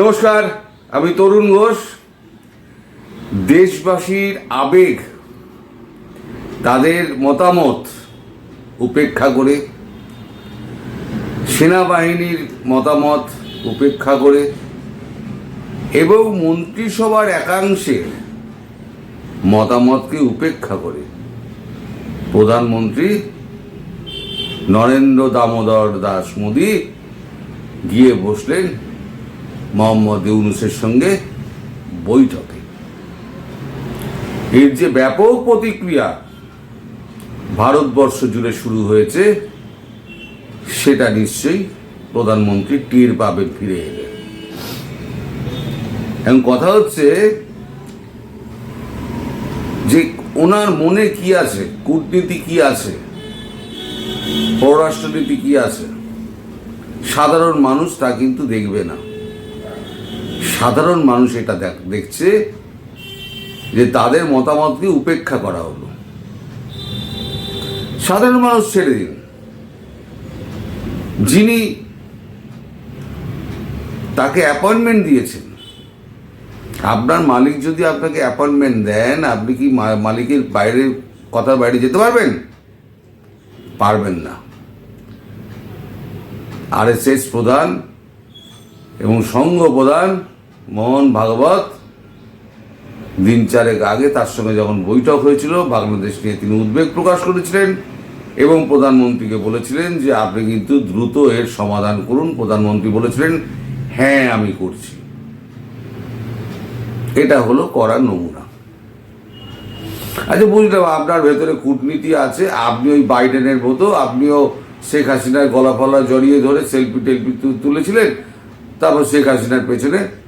নমস্কার, আমি তরুণ ঘোষ। দেশবাসীর আবেগ, তাদের মতামত উপেক্ষা করে, সেনাবাহিনীর মতামত উপেক্ষা করে এবং মন্ত্রিসভার একাংশের মতামতকে উপেক্ষা করে। প্রধানমন্ত্রী নরেন্দ্র দামোদর দাস মোদী গিয়ে বসলেন মোহাম্মদ ইউনুসের সঙ্গে বৈঠকে। এর যে ব্যাপক প্রতিক্রিয়া ভারতবর্ষ জুড়ে শুরু হয়েছে, সেটা নিশ্চয়ই প্রধানমন্ত্রী টের পাবেন ফিরে এলে। এখন কথা হচ্ছে যে ওনার মনে কি আছে, কূটনীতি কি আছে, পররাষ্ট্রনীতি কি আছে? সাধারণ মানুষ তা কিন্তু দেখবে না। সাধারণ মানুষ এটা দেখ- দেখছে যে তাদের মতামতকে উপেক্ষা করা হলো। সাধারণ মানুষ ছেড়ে দিন যিনি তাকে অ্যাপয়েন্টমেন্ট দিয়েছেন, আপনার মালিক যদি আপনাকে অ্যাপয়েন্টমেন্ট দেন, আপনি কি মালিকের বাইরে, কথার বাইরে যেতে পারবেন? পারবেন না। আরএসএস প্রধান এবং সংঘ প্রধান মোহন ভাগবত দিন চারেক আগে তার সঙ্গে যখন বৈঠক হয়েছিল, বাংলাদেশ নিয়ে তিনি উদ্বেগ প্রকাশ করেছিলেন এবং প্রধানমন্ত্রীকে বলেছিলেন যে, আপনি কিন্তু দ্রুত এর সমাধান করুন। প্রধানমন্ত্রী বলেছিলেন হ্যাঁ আমি করছি। এটা হলো করার নমুনা। আচ্ছা বুঝলাম আপনার ভেতরে কূটনীতি আছে, আপনি ওই বাইডেনের মতো, আপনিও শেখ হাসিনার গলা ফলা জড়িয়ে ধরে সেলফি টেলফি তুলেছিলেন, তারপর শেখ হাসিনার পেছনে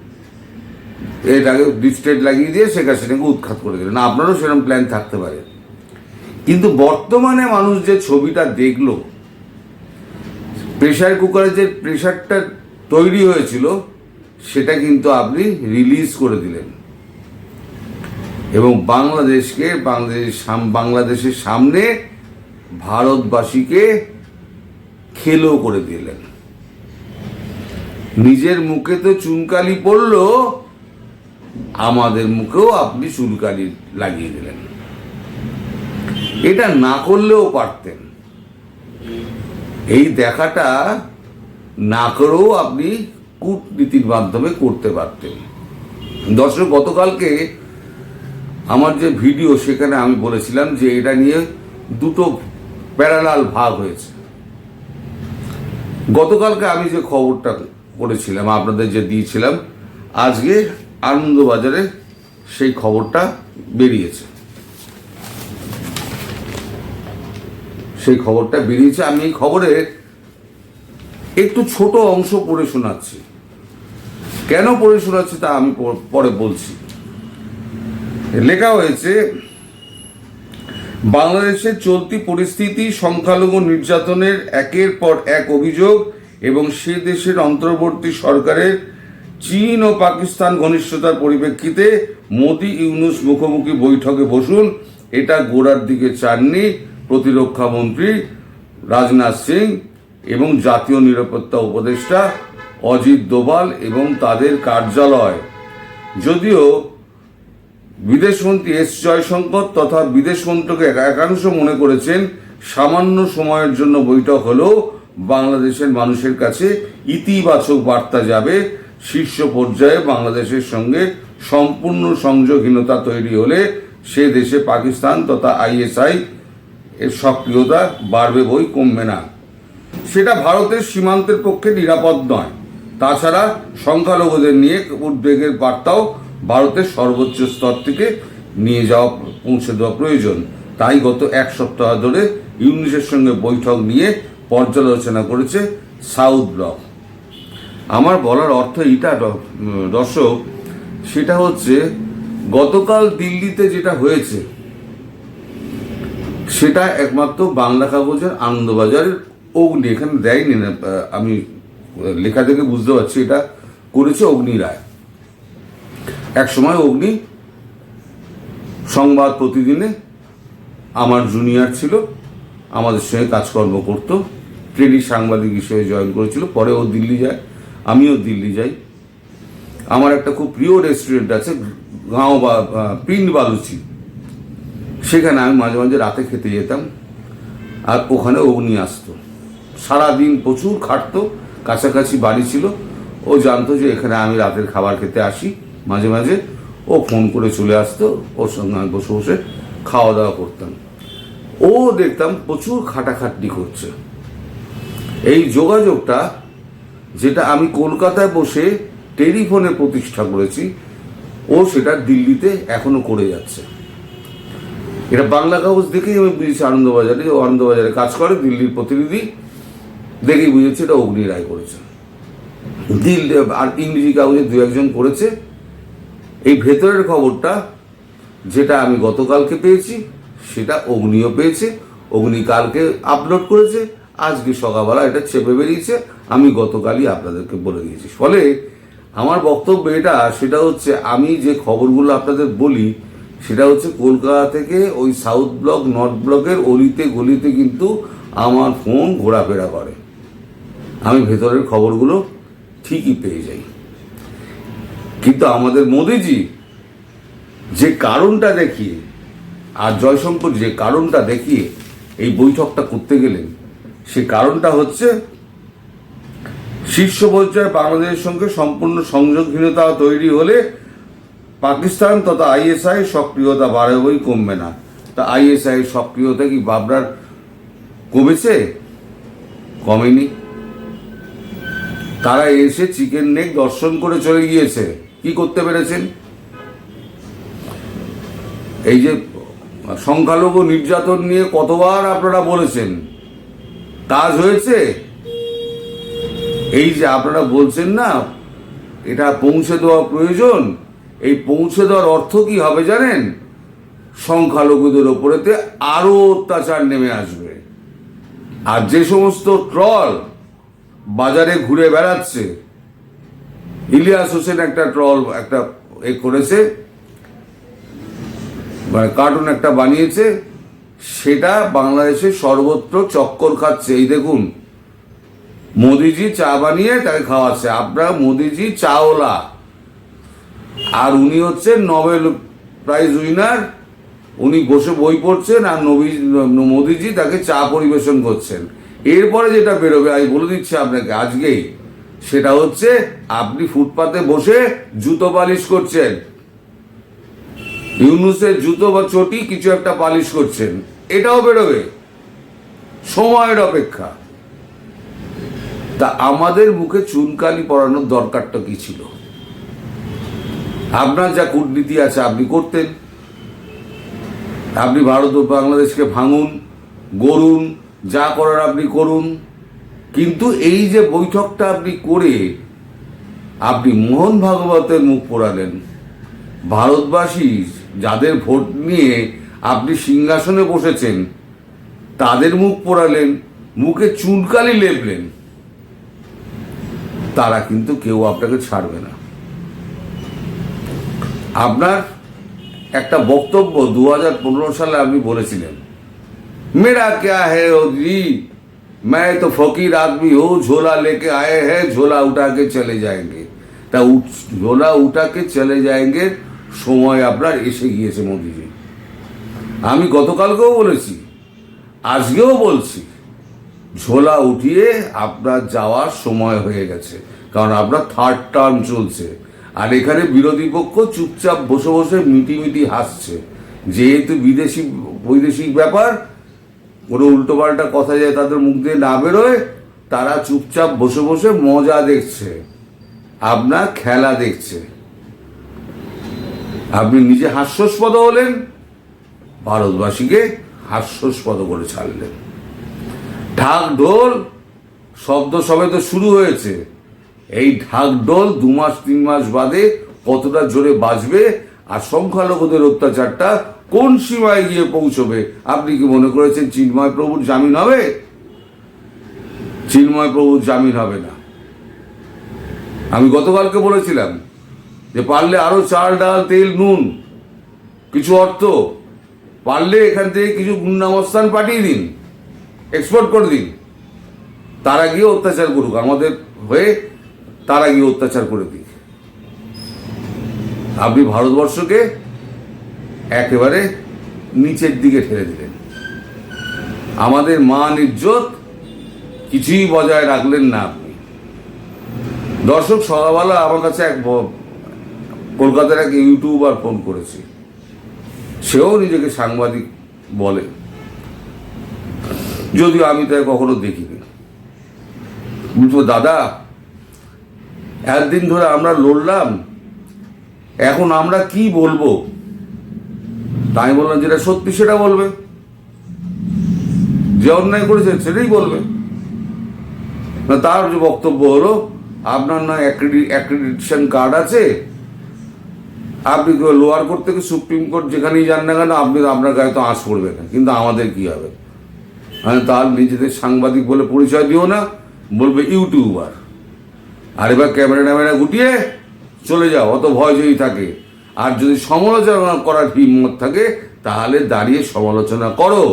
এটাকে ডিস্টেট লাগিয়ে দিয়ে শেখ হাসিনাকে উৎখাত করে দিলেন আপনারও সেরকম প্ল্যান থাকতে পারে। কিন্তু বর্তমানে মানুষ যে ছবিটা দেখল প্রেশার কুকারে যে প্রেশারটা তৈরি হয়েছিল, সেটা কিন্তু আপনি রিলিজ করে দিলেন। এবং বাংলাদেশকে, বাংলাদেশ বাংলাদেশের সামনে ভারতবাসীকে খেলো করে দিলেন। নিজের মুখে তো চুনকালি পড়ল আমাদের মুখেও আপনি চুনকালি লাগিয়ে দিলেন। এটা না করলেও পারতেন। এই দেখাটা না করেও আপনি কূটনীতির মাধ্যমে করতে পারতেন। দর্শক, গতকালকে আমার যে ভিডিও, সেখানে আমি বলেছিলাম যে এটা নিয়ে দুটো প্যারালাল ভাগ হয়েছে। গতকালকে আমি যে খবরটা করেছিলাম, আপনাদের যে দিয়েছিলাম, আজকে আনন্দবাজারে সেই খবরটা বেরিয়েছে। সেই খবরটা বেরিয়েছে। আমি এই খবরের একটু ছোট অংশ পড়ে শোনাচ্ছি। কেন পড়ে শোনাচ্ছি তা আমি পর- বলছি। লেখা হয়েছে বাংলাদেশের চলতি পরিস্থিতি, সংখ্যালঘু নির্যাতনের একের পর এক অভিযোগ এবং সে দেশের অন্তর্বর্তী সরকারের চীন ও পাকিস্তান ঘনিষ্ঠতার পরিপ্রেক্ষিতে মোদি ইউনুস মুখোমুখি বৈঠকে বসুন। এটা গোড়ার দিকে চাননি প্রতিরক্ষা মন্ত্রী রাজনাথ সিং এবং জাতীয় নিরাপত্তা উপদেষ্টা অজিত দোভাল এবং তাদের কার্যালয়। যদিও বিদেশমন্ত্রী এস জয়শঙ্কর তথা বিদেশ মন্ত্রকের একাংশ মনে করেছেন, সামান্য সময়ের জন্য বৈঠক হলেও বাংলাদেশের মানুষের কাছে ইতিবাচক বার্তা যাবে। শীর্ষ পর্যায়ে বাংলাদেশের সঙ্গে সম্পূর্ণ সংযোগহীনতা তৈরি হলে সে দেশে পাকিস্তান তথা আইএসআই এর সক্রিয়তা বাড়বে বই কমবে না। সেটা ভারতের সীমান্তের পক্ষে নিরাপদ নয়। তাছাড়া সংখ্যালঘুদের নিয়ে উদ্বেগের বার্তাও ভারতের সর্বোচ্চ স্তর থেকে নিয়ে যাওয়া, পৌঁছে দেওয়া প্রয়োজন। তাই গত এক সপ্তাহ ধরে ইউনিসের সঙ্গে বৈঠক নিয়ে পর্যালোচনা করেছে সাউথ ব্লক। আমার বলার অর্থ এটা দর্শক, সেটা হচ্ছে গতকাল দিল্লিতে যেটা হয়েছে, সেটা একমাত্র বাংলা কাগজের আনন্দবাজারের অগ্নি, এখানে দেয়নি না আমি, লেখা থেকে বুঝতে পারছি এটা করেছে অগ্নি রায়। এক সময় অগ্নি সংবাদ প্রতিদিনে আমার জুনিয়র ছিল, আমাদের সঙ্গে কাজকর্ম করতো, ট্রেনিং সাংবাদিক হিসেবে জয়েন করেছিল, পরে ও দিল্লি যায়। আমিও দিল্লি যাই। আমার একটা খুব প্রিয় রেস্টুরেন্ট আছে, গাঁও বা, পিন্ড বালুচি। সেখানে আমি মাঝে মাঝে রাতে খেতে যেতাম, আর ওখানে অগ্নি আসতো। সারাদিন প্রচুর খাটতো, কাছাকাছি বাড়ি ছিল। ও জানতো যে এখানে আমি রাতের খাবার খেতে আসি। মাঝে মাঝে ও ফোন করে চলে আসতো, ওর সঙ্গে আমি বসে বসে খাওয়া দাওয়া করতাম। ও দেখতাম প্রচুর খাটাখাটনি করছে। এই যোগাযোগটা যেটা আমি কলকাতায় বসে টেলিফোনে প্রতিষ্ঠা করেছি, ও সেটা দিল্লিতে এখনও করে যাচ্ছে। এটা বাংলা কাগজ দেখেই আমি বুঝেছি আনন্দবাজারে, ও আনন্দবাজারে কাজ করে, দিল্লির প্রতিনিধি। দেখেই বুঝেছি এটা অগ্নি রায় করেছে দিল্লি, আর ইংরেজি কাগজে দু একজন করেছে। এই ভেতরের খবরটা, যেটা আমি গতকালকে পেয়েছি, সেটা অগ্নিও পেয়েছে। অগ্নি কালকে আপলোড করেছে। আজকে সকালবেলা এটা চেপে বেরিয়েছে আমি গতকালই আপনাদেরকে বলে দিয়েছি। ফলে আমার বক্তব্য এটা, সেটা হচ্ছে আমি যে খবরগুলো আপনাদের বলি, সেটা হচ্ছে কলকাতা থেকে ওই সাউথ ব্লক, নর্থ ব্লকের অলিতে গলিতে কিন্তু আমার ফোন ঘোরাফেরা করে। আমি ভেতরের খবরগুলো ঠিকই পেয়ে যাই। কিন্তু আমাদের মোদিজি যে কারণটা দেখিয়ে, আর জয়শঙ্কর যে কারণটা দেখিয়ে এই বৈঠকটা করতে গেলেন সে কারণটা হচ্ছে শীর্ষ পর্যায়ে বাংলাদেশের সঙ্গে সম্পূর্ণ সংযোগহীনতা তৈরি হলে পাকিস্তান তথা আইএসআই সক্রিয়তা বাড়বেই কমবে না। তা আইএসআই সক্রিয়তা কি বাবরার কমেছে? কমেনি। তারা এসে চিকেন নেক দর্শন করে চলে গিয়েছে। কি করতে পেরেছেন? এই যে সংখ্যালঘু নির্যাতন নিয়ে কতবার আপনারা বলেছেন? কাজ হয়েছে? এই যে আপনারা বলছেন না, এটা পৌঁছে দেওয়া প্রয়োজন, এই পৌঁছে দেওয়ার অর্থ কি হবে জানেন? সংখ্যালঘুদের ওপরেতে আরও অত্যাচার নেমে আসবে। আর যে সমস্ত ট্রল বাজারে ঘুরে বেড়াচ্ছে, ইলিয়াস হোসেন একটা ট্রল, একটা এ করেছে মানে কার্টুন একটা বানিয়েছে সেটা বাংলাদেশে সর্বত্র চক্কর খাচ্ছে। এই দেখুন, মোদিজি চা বানিয়ে তাকে খাওয়াচ্ছে। আপনার মোদিজি চাওলা। আর উনি হচ্ছে নোবেল প্রাইজ উইনার। উনি বসে বই পড়ছেন আর নবী, মোদিজি তাকে চা পরিবেশন করছেন। এরপরে যেটা বেরোবে, আমি বলে দিচ্ছি আপনাকে আজকেই, সেটা হচ্ছে আপনি ফুটপাতে বসে জুতো পালিশ করছেন। ইউনুসের জুতো বা চটি কিছু একটা পালিশ করছেন, এটাও বেরোবে। সময়ের অপেক্ষা। তা আমাদের মুখে চুনকালি পড়ানোর দরকারটা কি ছিল? আপনার যা কূটনীতি আছে, আপনি করতেন। আপনি ভারত ও বাংলাদেশকে ভাঙুন, গড়ুন, যা করার আপনি করুন। কিন্তু এই যে বৈঠকটা আপনি করে আপনি মোহন ভাগবতের মুখ পোড়ালেন ভারতবাসী যাদের ভোট নিয়ে আপনি সিংহাসনে বসেছেন, তাদের মুখ পোড়ালেন, মুখে চুনকালি লেপলেন, তারা কিন্তু কেউ আপনাকে ছাড়বে না। আপনার একটা বক্তব্য দু হাজার পনেরো সালে আপনি বলেছিলেন, মেরা ক্যা হে জি मैं तो फकीर आदमी हूँ झोला लेके आए हैं झोला उठा চলে चले তা উঠ, ঝোলা উঠাকে চলে যায়গে সময় আপনার এসে গিয়েছে মোদিজি। আমি গতকালকেও বলেছি, আজকেও বলছি, ঝোলা উঠিয়ে আপনার যাওয়ার সময় হয়ে গেছে, কারণ আপনার থার্ড টার্ম চলছে। আর এখানে বিরোধী পক্ষ চুপচাপ বসে বসে মিটি মিটি হাসছে। যেহেতু বিদেশি, বৈদেশিক ব্যাপার, কোনো উল্টোপাল্টা কথা যায় তাদের মুখ দিয়ে না বেরোয়, তারা চুপচাপ বসে বসে মজা দেখছে, আপনার খেলা দেখছে। আপনি নিজে হাস্যস্পদ হলেন, ভারতবাসীকে হাস্যস্পদ করে ছাড়লেন। ঢাক ঢোল শব্দ সবে তো শুরু হয়েছে। এই ঢাক ঢোল দু মাস, তিন মাস বাদে কতটা জোরে বাজবে আর সংখ্যালঘুদের অত্যাচারটা কোন সীমায় গিয়ে পৌঁছবে? আপনি কি মনে করেছেন চিন্ময় প্রভুর জামিন হবে? চিন্ময় প্রভুর জামিন হবে না। আমি গতকালকে বলেছিলাম যে পারলে আরও চাল, ডাল, তেল, নুন, কিছু অর্থ। পারলে এখান থেকে কিছু গুন্ডামস্থান পাঠিয়ে দিন এক্সপোর্ট করে দিন। তারা গিয়ে অত্যাচার করুক, আমাদের হয়ে তারা গিয়ে অত্যাচার করে দিক। আপনি ভারতবর্ষকে একেবারে নিচের দিকে ঠেলে দিলেন। আমাদের মান ইজ্জত কিছুই বজায় রাখলেন না আপনি। দর্শক, সকালবেলা আমার কাছে এক কলকাতার এক ইউটিউবার ফোন করেছে। সেও নিজেকে সাংবাদিক বলে। যদিও আমি তাই কখনো দেখিনি। বলতো দাদা, একদিন ধরে আমরা লড়লাম। এখন আমরা কি বলব? তাই বললাম যেটা সত্যি সেটা বলবে। যে অন্যায় করেছে সেটাই বলবে। না, তার যে বক্তব্য হলো, আপনার না অ্যাক্রেডিটেশন কার্ড আছে? আপনি লোয়ার কোর্ট থেকে সুপ্রিম কোর্ট যেখানেই যান না কেন, আপনি আপনার গায়ে তো আঁচ পড়বে না। কিন্তু আমাদের কি হবে? হ্যাঁ তার নিজেদের সাংবাদিক বলে পরিচয় দিও না, বলবে ইউটিউবার। আর এবার ক্যামেরা ট্যামেরা গুটিয়ে চলে যাও, অত ভয় যদি থাকে। আর যদি সমালোচনা করার হিম্মত থাকে, তাহলে দাঁড়িয়ে সমালোচনা করো।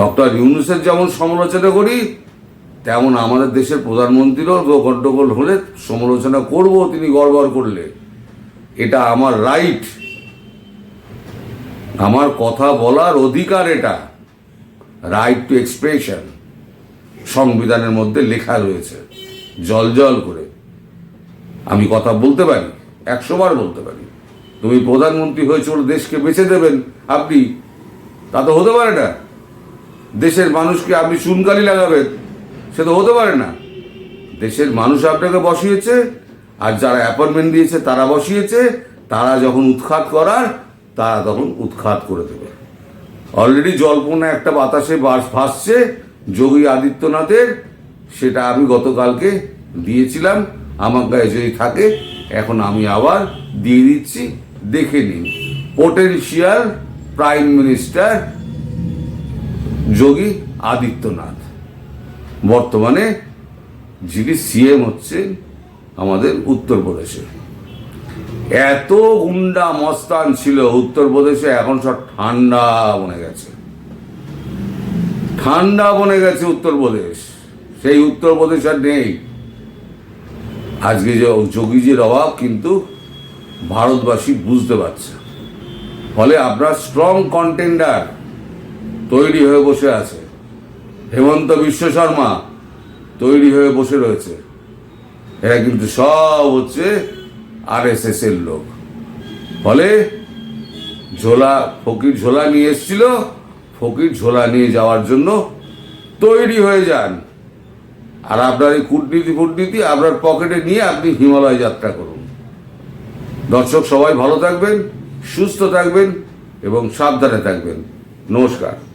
ডক্টর ইউনুসের যেমন সমালোচনা করি, তেমন আমাদের দেশের প্রধানমন্ত্রীরও গন্ডগোল হলে সমালোচনা করব, তিনি গড়বড় করলে। এটা আমার রাইট আমার কথা বলার অধিকার এটা। রাইট টু এক্সপ্রেশন সংবিধানের মধ্যে লেখা রয়েছে। জল জল করে। আমি কথা বলতে পারি, একশো বার বলতে পারি। তুমি প্রধানমন্ত্রী ওর দেশকে বেছে দেবেন। আপনি, তা তো হতে পারে না। দেশের মানুষকে আপনি চুনকালি লাগাবেন, সে তো হতে পারে না। দেশের মানুষ আপনাকে বসিয়েছে আর যারা অ্যাপয়েন্টমেন্ট দিয়েছে, তারা বসিয়েছে, তারা যখন উৎখাত করার, তারা তখন উৎখাত করে দেবে। অলরেডি জল্পনা একটা বাতাসে বাস ভাসছে, যোগী আদিত্যনাথের, সেটা আমি গতকালকে দিয়েছিলাম, আমার গায়ে যদি থাকে, এখন আমি আবার দিয়ে দিচ্ছি, দেখে নিন। Potential prime minister Yogi Adityanath. বর্তমানে যিনি সিএম হচ্ছেন আমাদের উত্তরপ্রদেশে। এত গুন্ডা মস্তান ছিল উত্তরপ্রদেশে, এখন সব ঠান্ডা বনে গেছে। ঠান্ডা বনে গেছে উত্তরপ্রদেশ। সেই উত্তরপ্রদেশ আর নেই। আজকে যে যোগীজির অভাব কিন্তু ভারতবাসী বুঝতে পারছে। ফলে আপনার স্ট্রং কন্টেন্ডার তৈরি হয়ে বসে আছে। হেমন্ত বিশ্ব শর্মা তৈরি হয়ে বসে রয়েছে। এরা কিন্তু সব হচ্ছে আর এস এর লোক। ফলে ঝোলা, ফকির ঝোলা নিয়ে এসছিল। ফকির ঝোলা নিয়ে যাওয়ার জন্য তৈরি হয়ে যান। আর আপনার এই কূটনীতি ফুটনীতি আপনার পকেটে নিয়ে আপনি হিমালয় যাত্রা করুন। দর্শক সবাই ভালো থাকবেন, সুস্থ থাকবেন এবং সাবধানে থাকবেন। নমস্কার।